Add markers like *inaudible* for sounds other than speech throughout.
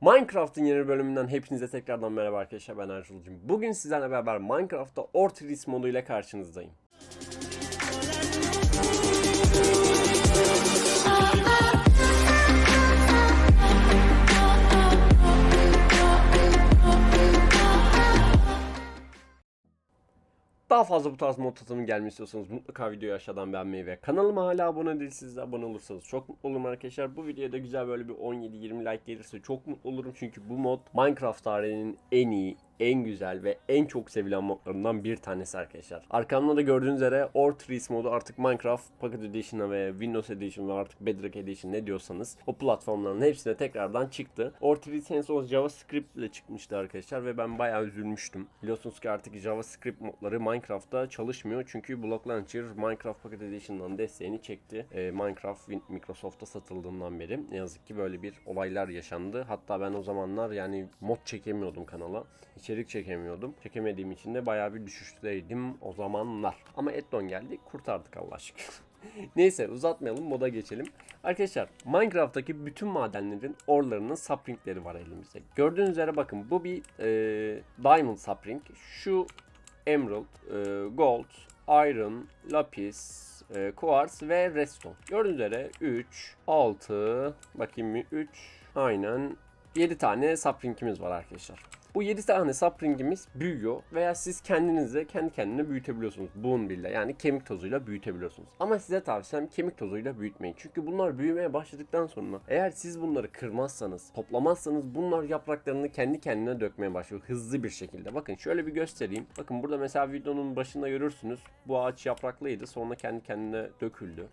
Minecraft'ın yeni bölümünden hepinize tekrardan merhaba arkadaşlar ben Ertuğrul'cum. Bugün sizlerle beraber Minecraft'ta Ortiris modu ile karşınızdayım. Daha fazla bu tarz mod tanıtımı gelmek istiyorsanız mutlaka videoyu aşağıdan beğenmeyi ve kanalıma hala abone değilseniz de abone olursanız çok mutlu olurum arkadaşlar. Bu videoda güzel böyle bir 17-20 like gelirse çok mutlu olurum çünkü bu mod Minecraft tarihinin en iyi, en güzel ve en çok sevilen modlarından bir tanesi arkadaşlar. Arkamda da gördüğünüz üzere Ortrees modu artık Minecraft Pocket Edition'a ve Windows Edition ve artık Bedrock Edition ne diyorsanız o platformların hepsine tekrardan çıktı. Ortrees en son JavaScript ile çıkmıştı arkadaşlar ve ben bayağı üzülmüştüm. Biliyorsunuz ki artık JavaScript modları Minecraft'ta çalışmıyor çünkü Block Launcher Minecraft Pocket Edition'dan desteğini çekti. Ee, Minecraft Microsoft'a satıldığından beri ne yazık ki böyle bir olaylar yaşandı. Hatta ben o zamanlar yani mod çekemiyordum kanala. İçerik çekemiyordum. Çekemediğim için de bayağı bir düşüşteydim o zamanlar. Ama Eddon geldi kurtardık Allah aşkına. *laughs* Neyse uzatmayalım moda geçelim. Arkadaşlar Minecraft'taki bütün madenlerin orlarının sapringleri var elimizde. Gördüğünüz üzere bakın bu bir e, diamond sapring. Şu emerald, e, gold, iron, lapis, e, quartz ve redstone. Gördüğünüz üzere 3, 6, bakayım 3, aynen 7 tane sapringimiz var arkadaşlar. Bu 7 tane sapringimiz büyüyor veya siz kendinize kendi kendine büyütebiliyorsunuz. Bone bile yani kemik tozuyla büyütebiliyorsunuz. Ama size tavsiyem kemik tozuyla büyütmeyin. Çünkü bunlar büyümeye başladıktan sonra eğer siz bunları kırmazsanız, toplamazsanız bunlar yapraklarını kendi kendine dökmeye başlıyor hızlı bir şekilde. Bakın şöyle bir göstereyim. Bakın burada mesela videonun başında görürsünüz. Bu ağaç yapraklıydı sonra kendi kendine döküldü.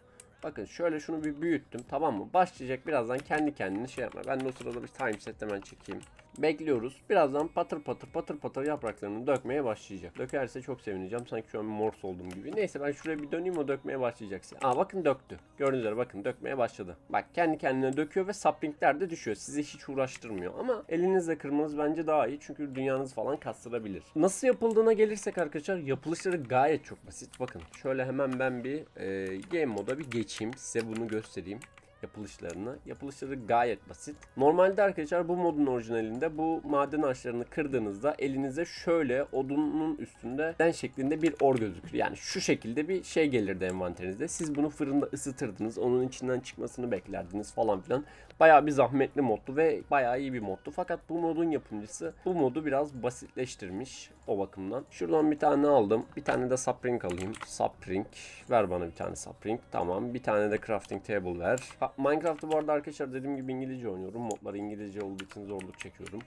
Bakın şöyle şunu bir büyüttüm tamam mı? Başlayacak birazdan kendi kendine şey yapma. Ben de o sırada bir time set hemen çekeyim. Bekliyoruz. Birazdan patır patır patır patır yapraklarını dökmeye başlayacak. Dökerse çok sevineceğim. Sanki şu an morse olduğum gibi. Neyse ben şuraya bir döneyim o dökmeye başlayacak. Aa bakın döktü. Gördüğünüz üzere bakın dökmeye başladı. Bak kendi kendine döküyor ve saplingler de düşüyor. Sizi hiç uğraştırmıyor. Ama elinizle kırmanız bence daha iyi. Çünkü dünyanız falan kastırabilir. Nasıl yapıldığına gelirsek arkadaşlar yapılışları gayet çok basit. Bakın şöyle hemen ben bir e, game moda bir geçeyim. Size bunu göstereyim yapılışlarını. Yapılışları gayet basit. Normalde arkadaşlar bu modun orijinalinde bu maden ağaçlarını kırdığınızda elinize şöyle odunun üstünde den şeklinde bir or gözükür. Yani şu şekilde bir şey gelirdi envanterinizde. Siz bunu fırında ısıtırdınız. Onun içinden çıkmasını beklerdiniz falan filan. Bayağı bir zahmetli moddu ve bayağı iyi bir moddu. Fakat bu modun yapımcısı bu modu biraz basitleştirmiş o bakımdan. Şuradan bir tane aldım. Bir tane de sapring alayım. Sapring. Ver bana bir tane sapring. Tamam. Bir tane de crafting table ver. Ha, Minecraft'ı bu arada arkadaşlar dediğim gibi İngilizce oynuyorum. Modlar İngilizce olduğu için zorluk çekiyorum.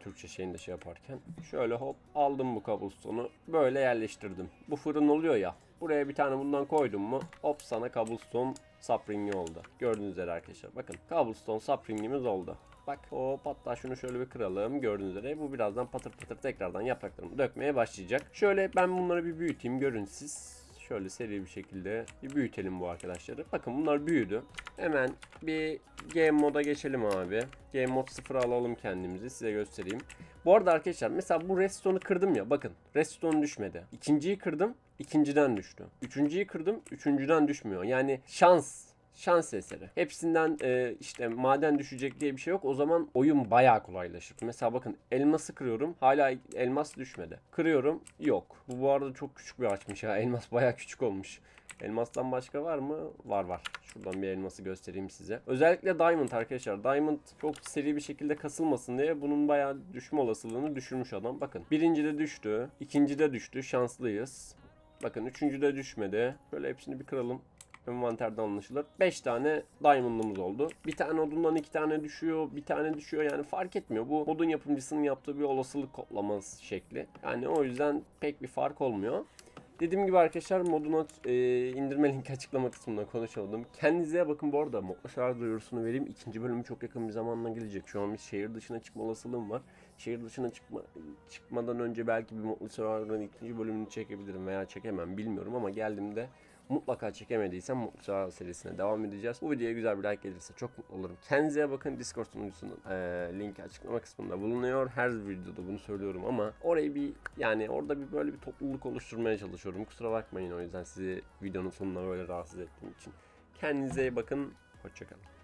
Türkçe şeyini de şey yaparken. Şöyle hop aldım bu cobblestone'u. Böyle yerleştirdim. Bu fırın oluyor ya. Buraya bir tane bundan koydum mu hop sana cobblestone sapringi oldu. Gördüğünüz üzere arkadaşlar. Bakın cobblestone sapringimiz oldu. Bak hop hatta şunu şöyle bir kıralım. Gördüğünüz üzere bu birazdan patır patır tekrardan yapraklarını dökmeye başlayacak. Şöyle ben bunları bir büyüteyim görün. Şöyle seri bir şekilde bir büyütelim bu arkadaşları. Bakın bunlar büyüdü. Hemen bir game moda geçelim abi. Game mod 0 alalım kendimizi size göstereyim. Bu arada arkadaşlar mesela bu redstone'u kırdım ya bakın redstone düşmedi. İkinciyi kırdım ikinciden düştü. Üçüncüyü kırdım üçüncüden düşmüyor. Yani şans şans eseri. Hepsinden e, işte maden düşecek diye bir şey yok. O zaman oyun bayağı kolaylaşır. Mesela bakın elması kırıyorum. Hala elmas düşmedi. Kırıyorum. Yok. Bu bu arada çok küçük bir ağaçmış ya. *laughs* Elmas bayağı küçük olmuş. Elmastan başka var mı? Var var. Şuradan bir elması göstereyim size. Özellikle Diamond arkadaşlar. Diamond çok seri bir şekilde kasılmasın diye bunun bayağı düşme olasılığını düşürmüş adam. Bakın birinci de düştü. ikinci de düştü. Şanslıyız. Bakın üçüncü de düşmedi. Böyle hepsini bir kıralım envanterden anlaşılır. 5 tane diamond'ımız oldu. Bir tane odundan iki tane düşüyor, bir tane düşüyor yani fark etmiyor. Bu modun yapımcısının yaptığı bir olasılık kodlaması şekli. Yani o yüzden pek bir fark olmuyor. Dediğim gibi arkadaşlar moduna e, indirme linki açıklama kısmında konuşalım. Kendinize bakın bu arada Şarj duyurusunu vereyim. İkinci bölümü çok yakın bir zamanda gelecek. Şu an bir şehir dışına çıkma olasılığım var. Şehir dışına çıkma, çıkmadan önce belki bir Mutlu Şarj'ın ikinci bölümünü çekebilirim veya çekemem bilmiyorum ama geldiğimde mutlaka çekemediysem Mutlu Çağ serisine devam edeceğiz. Bu videoya güzel bir like gelirse çok mutlu olurum. Kendinize bakın Discord sunucusunun e, linki açıklama kısmında bulunuyor. Her videoda bunu söylüyorum ama orayı bir yani orada bir böyle bir topluluk oluşturmaya çalışıyorum. Kusura bakmayın o yüzden sizi videonun sonuna böyle rahatsız ettiğim için. Kendinize iyi bakın. Hoşçakalın.